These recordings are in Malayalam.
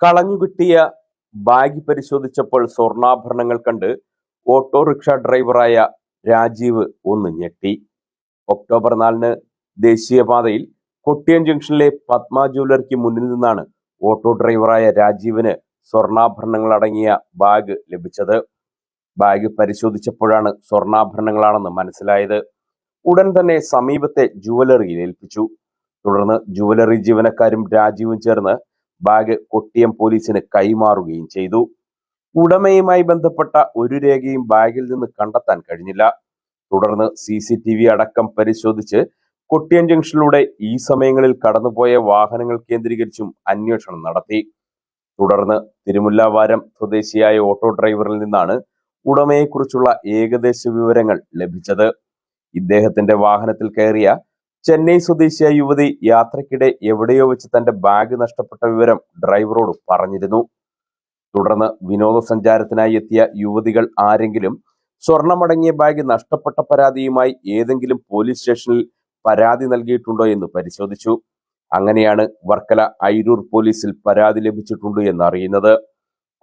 കളഞ്ഞുകിട്ടിയ ബാഗ് പരിശോധിച്ചപ്പോൾ സ്വർണാഭരണങ്ങൾ കണ്ട് ഓട്ടോറിക്ഷ ഡ്രൈവറായ രാജീവ് ഒന്ന് ഞെട്ടി. ഒക്ടോബർ നാലിന് ദേശീയപാതയിൽ കൊട്ടിയം ജംഗ്ഷനിലെ പത്മ ജ്വല്ലറിക്ക് മുന്നിൽ നിന്നാണ് ഓട്ടോ ഡ്രൈവറായ രാജീവിന് സ്വർണാഭരണങ്ങൾ അടങ്ങിയ ബാഗ് ലഭിച്ചത്. ബാഗ് പരിശോധിച്ചപ്പോഴാണ് സ്വർണാഭരണങ്ങളാണെന്ന് മനസ്സിലായത്. ഉടൻ തന്നെ സമീപത്തെ ജുവലറിയിൽ ഏൽപ്പിച്ചു. തുടർന്ന് ജുവലറി ജീവനക്കാരും രാജീവും ചേർന്ന് ബാഗ് കൊട്ടിയം പോലീസിന് കൈമാറുകയും ചെയ്തു. ഉടമയുമായി ബന്ധപ്പെട്ട ഒരു രേഖയും ബാഗിൽ നിന്ന് കണ്ടെത്താൻ കഴിഞ്ഞില്ല. തുടർന്ന് സി സി ടി വി അടക്കം പരിശോധിച്ച് കൊട്ടിയം ജംഗ്ഷനിലൂടെ ഈ സമയങ്ങളിൽ കടന്നുപോയ വാഹനങ്ങൾ കേന്ദ്രീകരിച്ചും അന്വേഷണം നടത്തി. തുടർന്ന് തിരുമുല്ലാവാരം സ്വദേശിയായ ഓട്ടോ ഡ്രൈവറിൽ നിന്നാണ് ഉടമയെക്കുറിച്ചുള്ള ഏകദേശ വിവരങ്ങൾ ലഭിച്ചത്. ഇദ്ദേഹത്തിന്റെ വാഹനത്തിൽ കയറിയ ചെന്നൈ സ്വദേശിയായ യുവതി യാത്രക്കിടെ എവിടെയോ വെച്ച് തന്റെ ബാഗ് നഷ്ടപ്പെട്ട വിവരം ഡ്രൈവറോട് പറഞ്ഞിരുന്നു. തുടർന്ന് വിനോദസഞ്ചാരത്തിനായി എത്തിയ യുവതികൾ ആരെങ്കിലും സ്വർണമടങ്ങിയ ബാഗ് നഷ്ടപ്പെട്ട പരാതിയുമായി ഏതെങ്കിലും പോലീസ് സ്റ്റേഷനിൽ പരാതി നൽകിയിട്ടുണ്ടോ എന്ന് പരിശോധിച്ചു. അങ്ങനെയാണ് വർക്കല ഐരൂർ പോലീസിൽ പരാതി ലഭിച്ചിട്ടുണ്ട് എന്നറിയുന്നത്.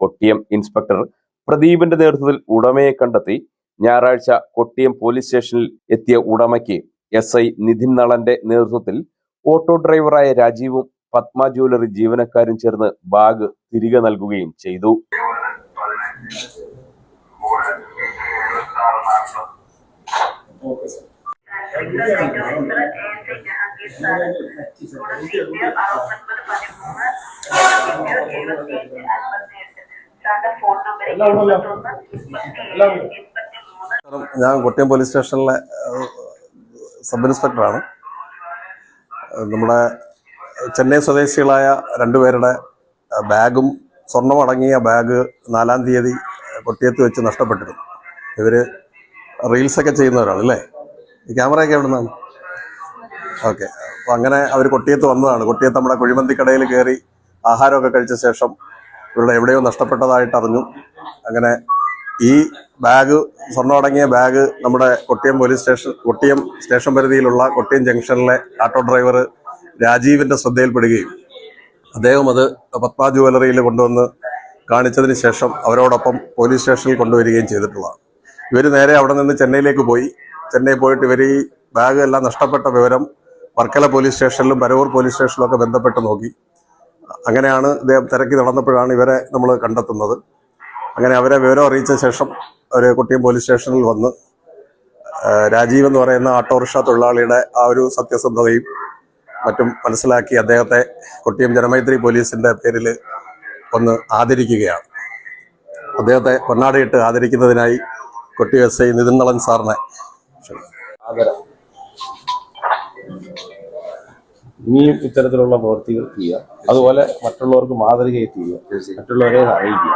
കൊട്ടിയം ഇൻസ്പെക്ടർ പ്രദീപിന്റെ നേതൃത്വത്തിൽ ഉടമയെ കണ്ടെത്തി. ഞായറാഴ്ച കൊട്ടിയം പോലീസ് സ്റ്റേഷനിൽ എത്തിയ ഉടമയ്ക്ക് എസ് ഐ നിധിൻ നളന്റെ നേതൃത്വത്തിൽ ഓട്ടോ ഡ്രൈവറായ രാജീവും പത്മ ജ്വല്ലറി ജീവനക്കാരും ചേർന്ന് ബാഗ് തിരികെ നൽകുകയും ചെയ്തു. ഞാൻ കൊട്ടിയം പോലീസ് സ്റ്റേഷനിലെ സബ് ഇൻസ്പെക്ടറാണ്. നമ്മുടെ ചെന്നൈ സ്വദേശികളായ രണ്ടുപേരുടെ ബാഗും സ്വർണമടങ്ങിയ ബാഗ് നാലാം തീയതി കൊട്ടിയത്ത് വെച്ച് നഷ്ടപ്പെട്ടിരുന്നു. ഇവർ റീൽസൊക്കെ ചെയ്യുന്നവരാണ് അല്ലേ? ഈ ക്യാമറയൊക്കെ എവിടെ നിന്നാണ്? ഓക്കെ. അപ്പം അങ്ങനെ അവർ കൊട്ടിയത്ത് വന്നതാണ്. കൊട്ടിയത്ത് നമ്മുടെ കുഴിമന്തിക്കടയിൽ കയറി ആഹാരമൊക്കെ കഴിച്ച ശേഷം ഇവരുടെ എവിടെയോ നഷ്ടപ്പെട്ടതായിട്ട് അറിഞ്ഞു. അങ്ങനെ ഈ ബാഗ് സ്വർണം അടങ്ങിയ ബാഗ് നമ്മുടെ Kottiyam police station Kottiyam station പരിധിയിലുള്ള കൊട്ടിയം ജംഗ്ഷനിലെ ഓട്ടോ ഡ്രൈവർ രാജീവിന്റെ ശ്രദ്ധയിൽപ്പെടുകയും അദ്ദേഹം അത് പത്മ ജുവലറിയിൽ കൊണ്ടുവന്ന് കാണിച്ചതിന് ശേഷം അവരോടൊപ്പം പോലീസ് സ്റ്റേഷനിൽ കൊണ്ടുവരികയും ചെയ്തിട്ടുള്ളതാണ്. ഇവർ നേരെ അവിടെ നിന്ന് ചെന്നൈയിലേക്ക് പോയി. ചെന്നൈ പോയിട്ട് ഇവർ ഈ ബാഗ് എല്ലാം നഷ്ടപ്പെട്ട വിവരം വർക്കല പോലീസ് സ്റ്റേഷനിലും പരവൂർ പോലീസ് സ്റ്റേഷനിലും ഒക്കെ ബന്ധപ്പെട്ട് നോക്കി. അങ്ങനെയാണ് ഇദ്ദേഹം തിരക്കി നടന്നപ്പോഴാണ് ഇവരെ നമ്മൾ കണ്ടെത്തുന്നത്. അങ്ങനെ അവരെ വിവരം അറിയിച്ച ശേഷം ഒരു കുട്ടിയും പോലീസ് സ്റ്റേഷനിൽ വന്ന് രാജീവ് എന്ന് പറയുന്ന ഓട്ടോറിക്ഷ തൊഴിലാളിയുടെ ആ ഒരു സത്യസന്ധതയും മറ്റും മനസ്സിലാക്കി അദ്ദേഹത്തെ കൊട്ടിയം ജനമൈത്രി പോലീസിന്റെ പേരിൽ ഒന്ന് ആദരിക്കുകയാണ്. അദ്ദേഹത്തെ പൊന്നാടയിട്ട് ആദരിക്കുന്നതിനായി കൊട്ടി എസ് ഐ നിതിൻ നളൻ സാറിനെ ആദരം. ഇനിയും ഇത്തരത്തിലുള്ള പ്രവൃത്തികൾ ചെയ്യുക അതുപോലെ മറ്റുള്ളവർക്ക് മാതൃകയായി ചെയ്യുക മറ്റുള്ളവരെ അറിയിക്കുക.